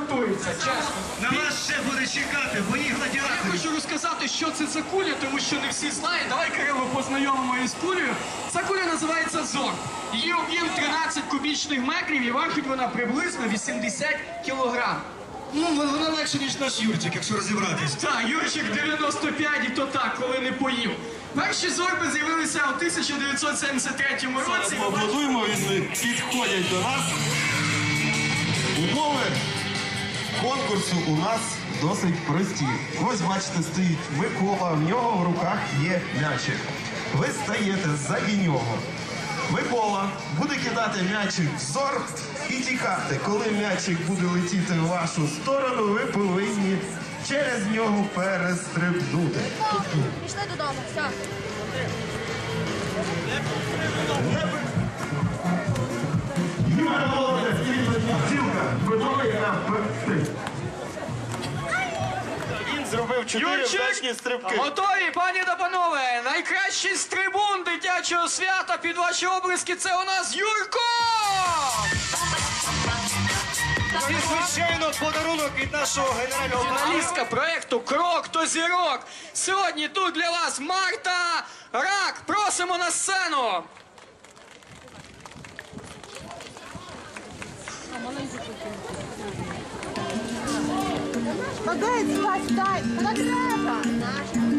готується, чесно. На вас ще буде чекати, бої Я гладіатори. хочу розказати, що це за куля, тому що не всі знають. Давай, Кирило, познайомимо її з кулею. Ця куля називається ЗОР. Її об'єм 13 кубічних метрів і важить вона приблизно 80 кілограм. Ну, вона легше, ніж наш Юрчик, якщо розібратись. Так, Юрчик 95 і то так, коли не поїв. Перші зорби з'явилися у 1973 році. Поаплодуємо, вони підходять до нас. Умови конкурсу у нас досить прості. Ось бачите, стоїть Микола, в нього в руках є м'ячик. Ви стаєте ззаді нього. Микола буде кидати м'ячик в зор і тікати. Коли м'ячик буде летіти в вашу сторону, ви повинні через нього перестрибнути. Пішли додому, все. Юра зробив чотири вдачні стрибки. Готові, пані та панове! Найкращий стрибун дитячого свята під ваші облиски це у нас Юрко! І, звичайно, подарунок від нашого генерального Фіналістка проекту Крок до зірок. Сьогодні тут для вас Марта Рак. Просимо на сцену. Молодець, стай, стай, спасать. Просто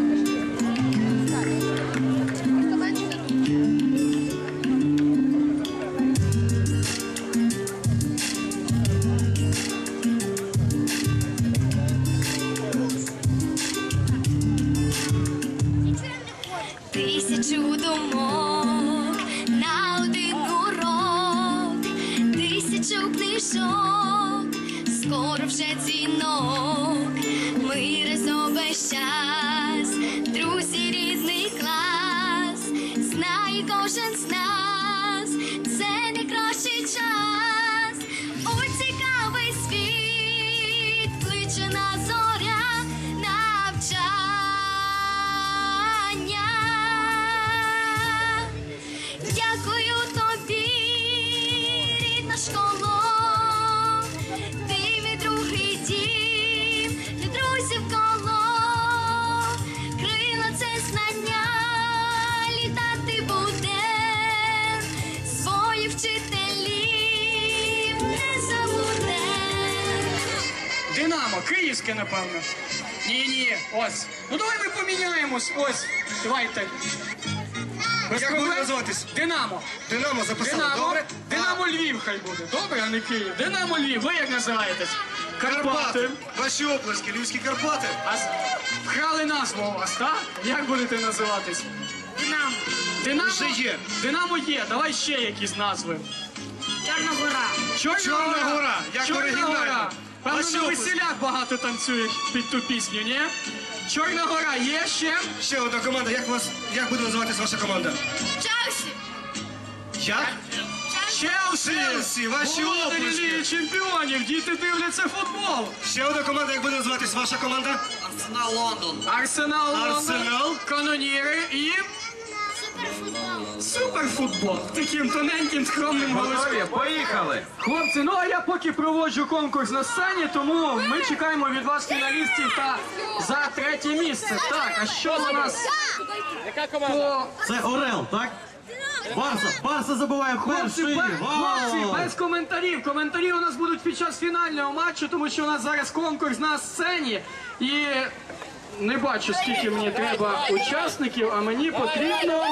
час, друзі, різний клас, знає кожен з нас, це найкращий час. У цікавий світ кличе на зоря Динамо, київське, напевно. Ні, ні, ось. Ну давай ми поміняємось. Ось. Давайте. Без Як проблем. буде називатись? Динамо. Динамо записали, Динамо. добре? Динамо Львів хай буде. Добре, а не Київ. Динамо Львів. Ви як називаєтесь? Карпати. Карпати. Ваші оплески, Львівські Карпати. А вкрали назву у вас, так? Як будете називатись? Динамо. Динамо Вже є. Динамо є. Давай ще якісь назви. Чорна гора. Чорна, Чорна гора, як Чорна оригінально. гора. Певно, на весілях багато танцюють під ту пісню, ні? Чорна гора є ще. Ще одна команда. Як вас як буде називатись ваша команда? Челсі. Як? Челсі! Челсі, ваші Володарі оплески. Ліги чемпіонів, діти дивляться футбол. Ще одна команда, як буде називатись ваша команда? Арсенал Лондон, Арсенал. каноніри і суперфутбол. Таким тоненьким, скромним голосом. Поїхали! Хлопці, ну а я поки проводжу конкурс на сцені, тому ми чекаємо від вас фіналістів та за третє місце. Так, а що за нас по Це Орел, так? Барса, Барса забуває Хлопці, перший. хлопці, без коментарів. Коментарі у нас будуть під час фінального матчу, тому що у нас зараз конкурс на сцені. І не бачу, скільки мені треба учасників, а мені потрібно.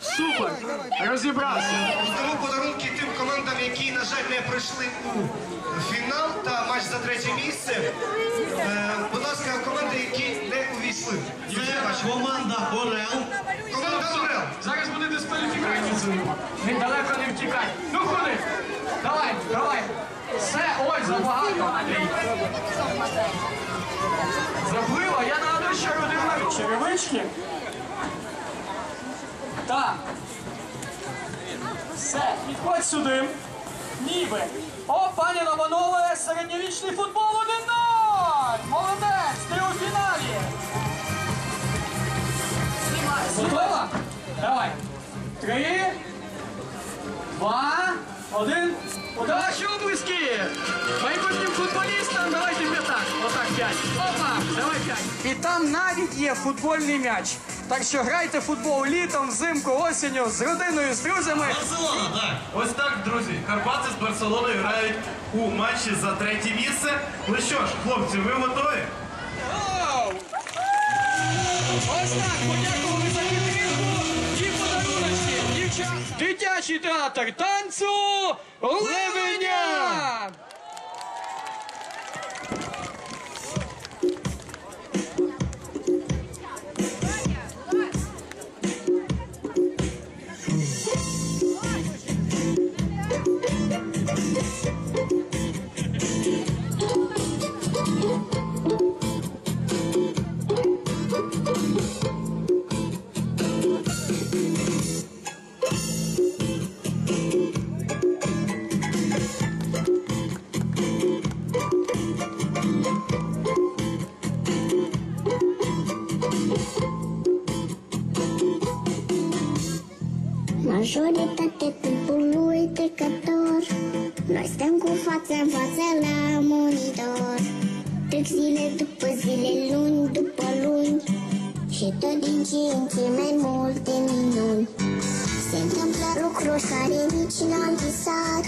Супер! Розібрався. Тому подарунки тим командам, які, на жаль, не пройшли у фінал та матч за третє місце. Е, будь ласка, команди, які не увійшли. Це команда Орел. Команда Орел. Зараз буде дискваліфікація. Він далеко не втікай. Ну ходи! Давай, давай! Все, ой, забагато. Заплила, я нагадую, що родив на черевички. Так. Все, підходь сюди. Ніби. О, пані Лобанове, середньовічний футбол 1-0! Молодець, ти у фіналі! Готова? Давай. Три, два, один. Ваші облиски! Майбутнім футболістам давайте п'ятак. Отак п'ять. Опа! Давай п'ять. І там навіть є футбольний м'яч. Так що грайте в футбол літом, взимку, осінню, з родиною, з друзями. Барселона, так. Ось так, друзі. Карпати з Барселоною грають у матчі за третє місце. Ну що ж, хлопці, ви готові? Дитячий театр танцю Левеня! În față la monitor. Trec zile după zile, luni după luni Și tot din ce în ce mai multe minuni. Se întâmplă lucruri care nici n-am visat.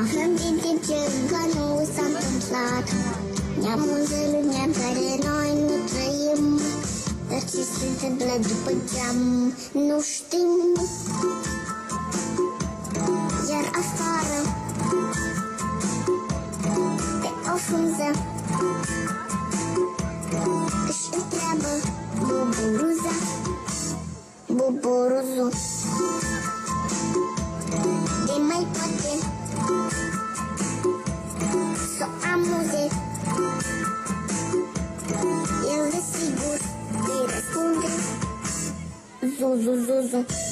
Aflăm din timp ce încă nu s-a întâmplat. Ne-am în lumea în care noi nu trăim Dar ce se întâmplă după geam nu știm. Iar afară Pe o frunză Își întreabă buburuza. Buburuzul De mai poate Să o amuze. El desigur îi răspunde. Zuzu, zuzu